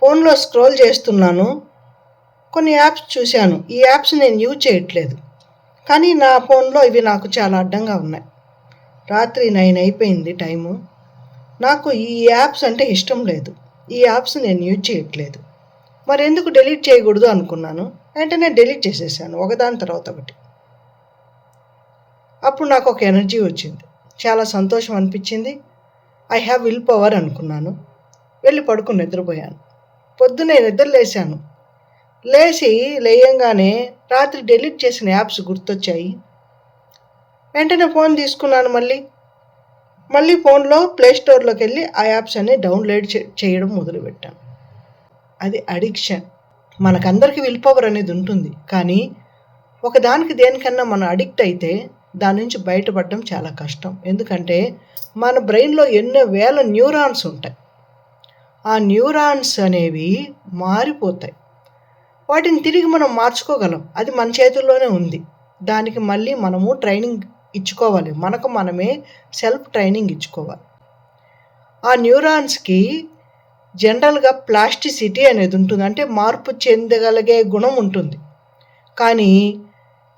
ఫోన్లో స్క్రోల్ చేస్తున్నాను. కొన్ని యాప్స్ చూశాను. ఈ యాప్స్ నేను యూజ్ చేయట్లేదు. కానీ నా ఫోన్లో ఇవి నాకు చాలా అడ్డంగా ఉన్నాయి. రాత్రి నైన్ అయిపోయింది టైము. నాకు ఈ యాప్స్ అంటే ఇష్టం లేదు. ఈ యాప్స్ నేను యూజ్ చేయట్లేదు. మరి ఎందుకు డిలీట్ చేయకూడదు అనుకున్నాను. వెంటనే డిలీట్ చేసేసాను. ఒకదాని తర్వాత ఒకటి. అప్పుడు నాకు ఒక ఎనర్జీ వచ్చింది. చాలా సంతోషం అనిపించింది. ఐ హ్యావ్ విల్ పవర్ అనుకున్నాను. వెళ్ళి పడుకుని నిద్రపోయాను. పొద్దునే నిద్ర లేచాను లేచి లేయంగానే రాత్రి డిలీట్ చేసిన యాప్స్ గుర్తొచ్చాయి. వెంటనే ఫోన్ తీసుకున్నాను మళ్ళీ. మళ్ళీ ఫోన్లో ప్లేస్టోర్లోకి వెళ్ళి ఆ యాప్స్ అన్ని డౌన్లోడ్ చే- చేయడం మొదలుపెట్టాను. అది అడిక్షన్. మనకందరికీ విల్ పవర్ అనేది ఉంటుంది. కానీ ఒకదానికి దేనికన్నా మనం అడిక్ట్ అయితే దాని నుంచి బయటపడడం చాలా కష్టం. ఎందుకంటే మన బ్రెయిన్లో ఎన్నో వేల న్యూరాన్స్ ఉంటాయి. ఆ న్యూరాన్స్ అనేవి మారిపోతాయి. వాటిని తిరిగి మనం మార్చుకోగలం. అది మన చేతుల్లోనే ఉంది. దానికి మళ్ళీ మనము ట్రైనింగ్ ఇచ్చుకోవాలి. మనకు మనమే సెల్ఫ్ ట్రైనింగ్ ఇచ్చుకోవాలి. ఆ న్యూరాన్స్కి జనరల్గా ప్లాస్టిసిటీ అనేది ఉంటుంది. అంటే మార్పు చెందగలిగే గుణం ఉంటుంది. కానీ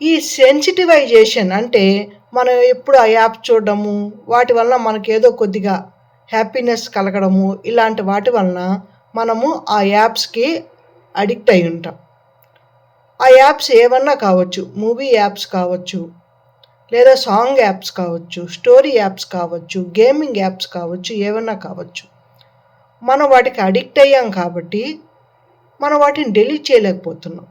ఈ సెన్సిటివైజేషన్ అంటే మనం ఎప్పుడు ఆ యాప్ చూడడము వాటి వల్ల మనకి ఏదో కొద్దిగా హ్యాపీనెస్ కలగడము ఇలాంటి వాటి వలన మనము ఆ యాప్స్కి అడిక్ట్ అయి ఉంటాం. ఆ యాప్స్ ఏమన్నా కావచ్చు మూవీ యాప్స్ కావచ్చు లేదా సాంగ్ యాప్స్ కావచ్చు స్టోరీ యాప్స్ కావచ్చు గేమింగ్ యాప్స్ కావచ్చు ఏమన్నా కావచ్చు. మనం వాటికి అడిక్ట్ అయ్యాం కాబట్టి మనం వాటిని డిలీట్ చేయలేకపోతున్నాం.